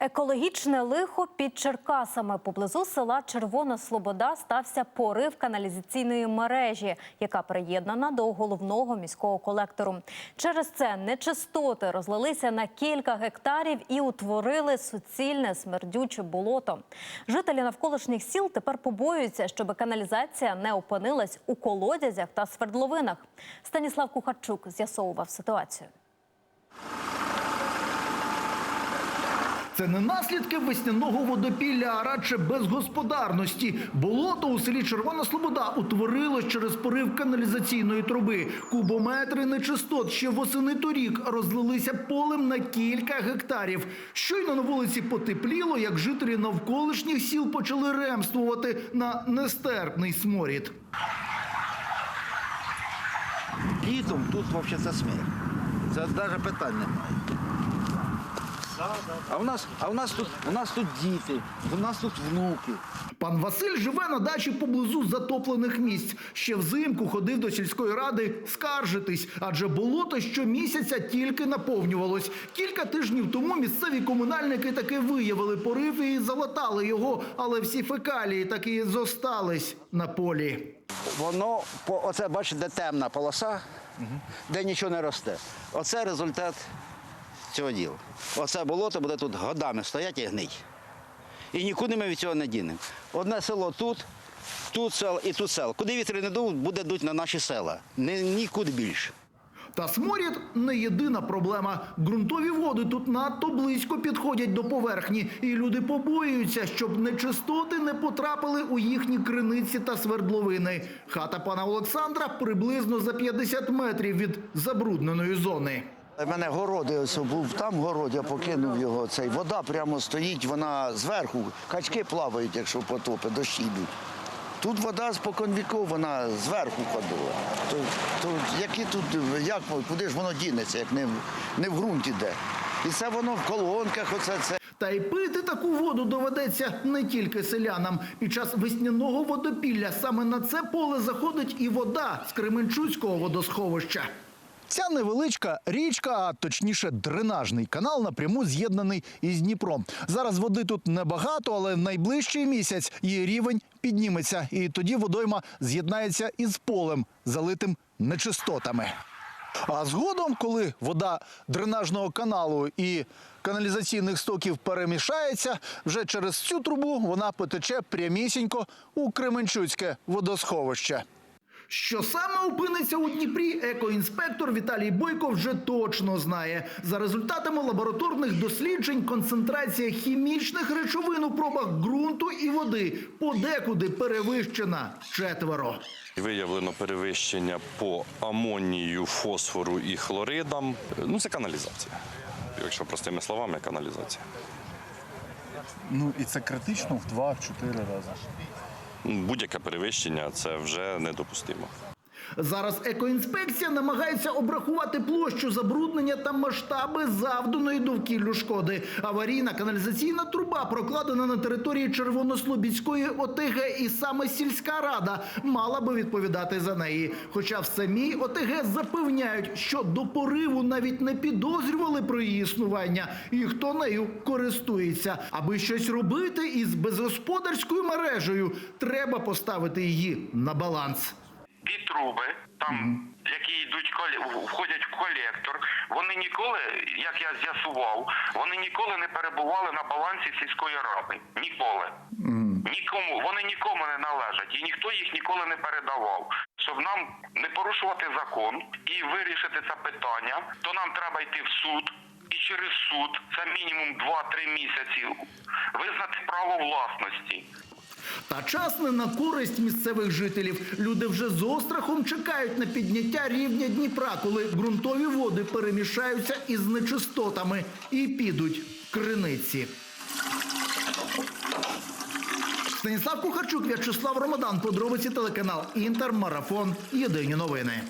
Екологічне лихо під Черкасами поблизу села Червона Слобода стався порив каналізаційної мережі, яка приєднана до головного міського колектору. Через це нечистоти розлилися на кілька гектарів і утворили суцільне смердюче болото. Жителі навколишніх сіл тепер побоюються, щоб каналізація не опинилась у колодязях та свердловинах. Станіслав Кухарчук з'ясовував ситуацію. Це не наслідки весняного водопілля, а радше безгосподарності. Болото у селі Червона Слобода утворилось через порив каналізаційної труби. Кубометри нечистот ще восени торік розлилися полем на кілька гектарів. Щойно на вулиці потепліло, як жителі навколишніх сіл почали ремствувати на нестерпний сморід. Літом тут взагалі це сміх. Це навіть питань немає. А в нас, а в нас тут, у нас тут діти, у нас тут внуки. Пан Василь живе на дачі поблизу затоплених місць. Ще взимку ходив до сільської ради скаржитись, адже болото щомісяця тільки наповнювалось. Кілька тижнів тому місцеві комунальники таки виявили порив і залатали його, але всі фекалії таки зостались на полі. Воно, по- оце бачите, де темна полоса, де нічого не росте. Оце результат цього діла. Оце болото буде тут годами стояти і гнить. І нікуди ми від цього не дінемо. Одне село тут, тут село і тут село. Куди вітри не дув, буде дуть на наші села. Ні, нікуди більше. Та сморід не єдина проблема. Ґрунтові води тут надто близько підходять до поверхні, і люди побоюються, щоб нечистоти не потрапили у їхні криниці та свердловини. Хата пана Олександра приблизно за 50 метрів від забрудненої зони. У мене городи ось був там город, я покинув його. Цей вода прямо стоїть, вона зверху, качки плавають, якщо потопи, дощі йдуть. Тут вода спокон віков, вона зверху ходила. То, то які тут, як, куди ж воно дінеться, як не, не в ґрунті де. І це воно в колонках, оце це. Та й пити таку воду доведеться не тільки селянам. Під час весняного водопілля саме на це поле заходить і вода з Кременчуцького водосховища. Ця невеличка річка, а точніше дренажний канал, напряму з'єднаний із Дніпром. Зараз води тут небагато, але в найближчий місяць її рівень підніметься, і тоді водойма з'єднається із полем, залитим нечистотами. А згодом, коли вода дренажного каналу і каналізаційних стоків перемішається, вже через цю трубу вона потече прямісінько у Кременчуцьке водосховище. Що саме опиниться у Дніпрі, екоінспектор Віталій Бойко вже точно знає. За результатами лабораторних досліджень, концентрація хімічних речовин у пробах ґрунту і води подекуди перевищена четверо. Виявлено перевищення по амонію, фосфору і хлоридам. Ну, це каналізація. Якщо простими словами, каналізація. Ну і це критично в 2-4 рази. Будь-яке перевищення це вже недопустимо. Зараз екоінспекція намагається обрахувати площу забруднення та масштаби завданої довкіллю шкоди. Аварійна каналізаційна труба прокладена на території Червонослобідської ОТГ, і саме сільська рада мала би відповідати за неї. Хоча в самій ОТГ запевняють, що до пориву навіть не підозрювали про її існування і хто нею користується. Аби щось робити із безгосподарською мережею, треба поставити її на баланс. Ті труби, там, які йдуть входять в колектор, вони ніколи, як я з'ясував, вони ніколи не перебували на балансі сільської ради. Ніколи. Нікому, вони нікому не належать, і ніхто їх ніколи не передавав. Щоб нам не порушувати закон і вирішити це питання, то нам треба йти в суд. І через суд, це мінімум 2-3 місяці, визнати право власності. Та час не на користь місцевих жителів. Люди вже з острахом чекають на підняття рівня Дніпра, коли ґрунтові води перемішаються із нечистотами і підуть в криниці. Станіслав Кухарчук, В'ячеслав Ромадан. Подробиці телеканал Інтер. Марафон. Єдині новини.